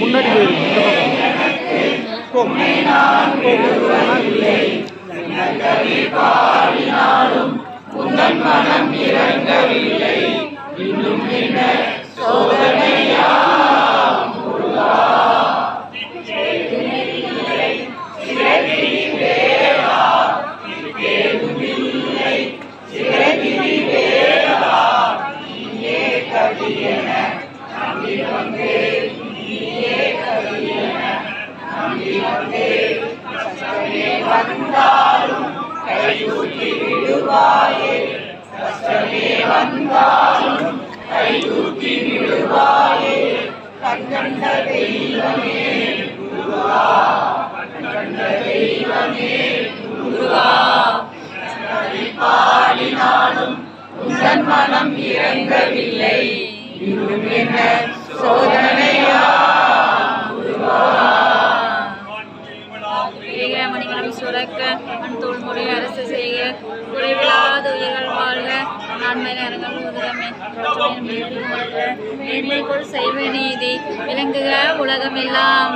முன்னாடி பாடினாலும் மனம் இறங்கவில்லை. இன்னும் என்ன? வந்தாலும் கையூட்டி விடுவாயே கஷ்டமே வந்தாலும் கையூட்டி விடுவாயே கண்கண்ட தெய்வமே குருவா கண்கண்ட தெய்வமே குருவா கவி பாடினாலும் உங்கள் மனம் இறங்கவில்லை. இன்னும் என்ன? மணிகளும் சுரக்க மண் அரசு செய்ய குறைவில்லாத உயிர்கள் வாழ்க. நன்மை நேரங்கள் உதரமே மேன்மைக்குள் செய்வ நீதி. விளங்குக உலகமெல்லாம்.